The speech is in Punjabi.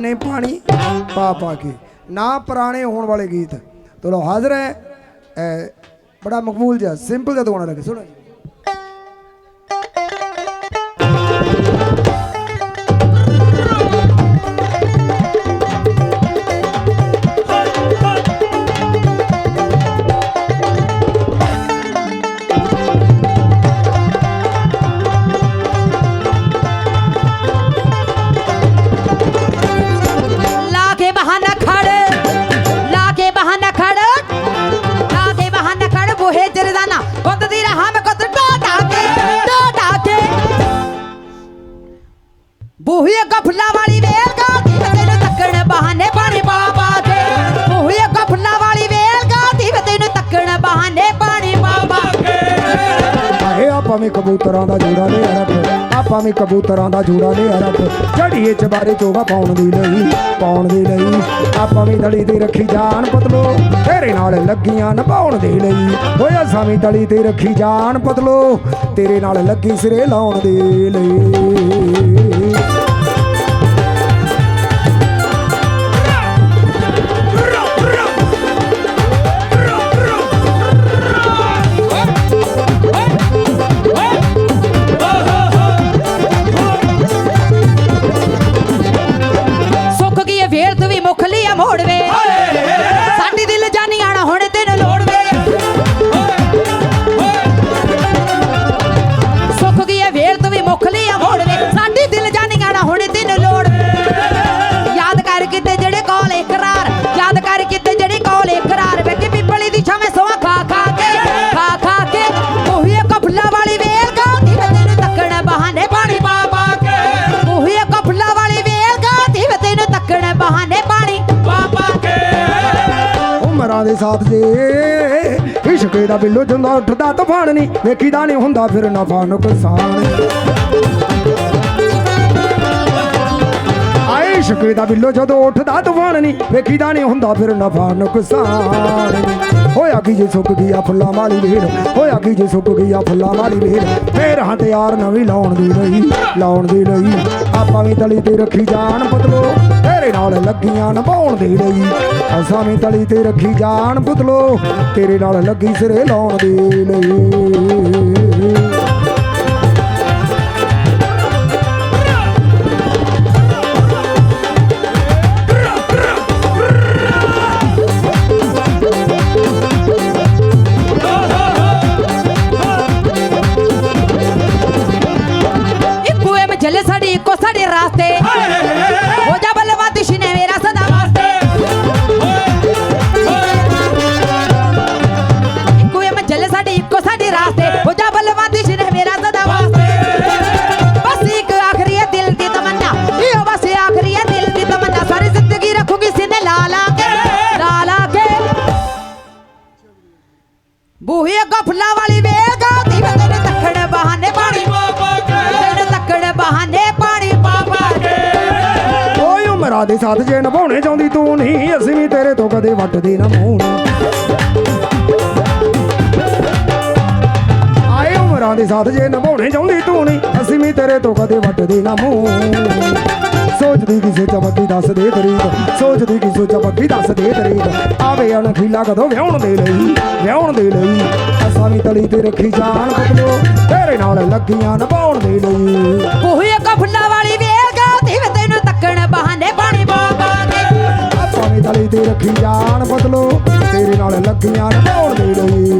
ਨੇ ਪਾਣੀ ਪਾ ਪਾ ਕੇ, ਨਾ ਪੁਰਾਣੇ ਹੋਣ ਵਾਲੇ ਗੀਤ। ਚਲੋ ਹਾਜ਼ਰ ਹੈ ਬੜਾ ਮਕਬੂਲ ਜਿਹਾ ਸਿੰਪਲ ਜਿਹਾ ਦੁਆਣਾ ਲੱਗੇ, ਸੁਣੋ ਬੋਹੇ ਗਫਲਾ ਵਾਲੀ ਵੇਲ ਗਾਤੀ ਵੇ ਤੈਨੂੰ ਤੱਕਣ ਬਹਾਨੇ ਪਾਣੀ ਪਾ ਪਾ ਕੇ। ਬੋਹੇ ਗਫਲਾ ਵਾਲੀ ਵੇਲ ਗਾਤੀ ਵੇ ਤੈਨੂੰ ਤੱਕਣ ਬਹਾਨੇ ਪਾਣੀ ਪਾ ਪਾ ਕੇ। ਆਹੇ, ਆਪਾਂ ਵੀ ਕਬੂਤਰਾਂ ਦਾ ਜੋੜਾ ਲੈ ਰੱਖ। ਆਪਾਂ ਵੀ ਕਬੂਤਰਾਂ ਦਾ ਜੋੜਾ ਲੈ ਰੱਖ। ਝੜੀਏ ਚਬਾਰੇ ਚੋਗਾ ਪਾਉਣ ਦੀ ਲਈ, ਪਾਉਣ ਦੀ ਲਈ। ਆਪਾਂ ਵੀ ਦਲੀ ਤੇ ਰੱਖੀ ਜਾਨ ਪਤਲੋ, ਤੇਰੇ ਨਾਲ ਲੱਗੀਆਂ ਨਿਭਾਉਣ ਦੇ ਲਈ। ਹੋਇਆ ਸਾਵੀਂ ਦਲੀ ਤੇ ਰੱਖੀ ਜਾਨ ਪਤਲੋ, ਤੇਰੇ ਨਾਲ ਲੱਗੀ ਸਿਰੇ ਲਾਉਣ ਦੇ ਲਈ। ਉਮਰਾਂ ਦੇ ਸਾਥ ਜੇ ਇਸ਼ਕੇ ਦਾ ਬਿੱਲੋ ਜੰਦਾ ਉੱਠਦਾ, ਤੂਫਾਨ ਨਹੀਂ ਵੇਖੀਦਾ ਨਹੀਂ ਹੁੰਦਾ ਫਿਰ ਨਫਾ ਨੁਕਸਾਨ। ਆਏ ਇਸ਼ਕੇ ਦਾ ਬਿੱਲੋ ਜਦੋਂ ਉੱਠਦਾ, ਤੂਫਾਨ ਨਹੀਂ ਵੇਖੀਦਾ ਨਹੀਂ ਹੁੰਦਾ ਫਿਰ ਨਫਾ ਨੁਕਸਾਨ। ਹੋਇਆ ਕੀ ਜੇ ਸੁੱਕ ਗਈ ਫੁੱਲਾਂ ਵਾਲੀ ਵੇੜ ਹੋਇਆ ਕੀ ਜੇ ਸੁੱਕ ਗਈ ਆ ਫੁੱਲਾਂ ਵਾਲੀ ਵੇੜ ਫੇਰ ਹਥਿਆਰ ਨਵੀਂ ਲਾਉਣ ਦੀ ਰਹੀ ਲਾਉਣ ਦੀ ਰਹੀ ਆਪਾਂ ਵੀ ਤਲੀ ਤੇ ਰੱਖੀ ਜਾਨ ਬਦਲੋ ਤੇਰੇ ਨਾਲ ਲੱਗੀਆਂ ਨਿਭਾਉਣ ਦੇ ਲਈ। ਅਸਾਂ ਵੀ ਤਲੀ ਤੇ ਰੱਖੀ ਜਾਨ ਬਦਲੋ ਤੇਰੇ ਨਾਲ ਲੱਗੀ ਸਿਰੇ ਲਾਉਣ ਦੇ ਲਈ। ਵਾਲੀ ਵੇਲ ਗਾਉਂਦੀ ਬਹਾਨੇ ਪਾਣੀ। ਕੇ। ਬਹਾਨੇ ਪਾਣੀ ਕੇ। ਓਏ ਉਮਰਾਂ ਦੇ ਸਾਥ ਜੇ ਨਿਭਾਉਣੇ ਚਾਹੁੰਦੀ ਤੂੰ ਨਹੀਂ ਅਸੀਂ ਵੀ ਤੇਰੇ ਤੋਂ ਕਦੇ ਵੱਟਦੇ ਨਾ ਮੂੰਹ ਆਏ ਉਮਰਾਂ ਦੇ ਸਾਥ ਜੇ ਨਿਭਾਉਣੇ ਚਾਹੁੰਦੀ ਤੂੰ ਨਹੀਂ ਅਸੀਂ ਵੀ ਤੇਰੇ ਤੋਂ ਕਦੇ ਵੱਟਦੇ ਨਾ ਮੂੰਹ ਸੋਚਦੀ ਕਿਸੇ ਚਮਕੀ ਦੱਸ ਦੇ ਤਰੀਕ ਸੋਚਦੀ ਕਿਸੇ ਚਮਕੀ ਦੱਸ ਦੇ ਤਰੀਕ। ਆਵੇ ਅਣਖੀਲਾ ਕਦੋਂ ਵਿਆਹਣ ਦੇ ਲਈ ਵਿਆਹਣ ਦੇ ਲਈ। ਅਸਾਂ ਵੀ ਤਲੀ ਤੇ ਰੱਖੀ ਜਾਨ ਬਦਲੋ ਤੇਰੇ ਨਾਲ ਲੱਗੀਆਂ ਨਿਭਾਉਣ ਦੇ ਲਈ। ਬੂਹੀ ਅੱਗੋਂ ਫੁੱਲਾਂ ਵਾਲੀ ਵੇਲ ਗਾਉਂਦੀ ਵੇ ਤੈਨੂੰ ਤੱਕਣ ਬਹਾਨੇ ਪਾਣੀ ਕੇ। ਆਪਾਂ ਵੀ ਤਲੀ ਤੇ ਰੱਖੀ ਜਾਨ ਬਦਲੋ ਤੇਰੇ ਨਾਲ ਲੱਗੀਆਂ ਨਿਭਾਉਣ ਦੇ ਲਈ।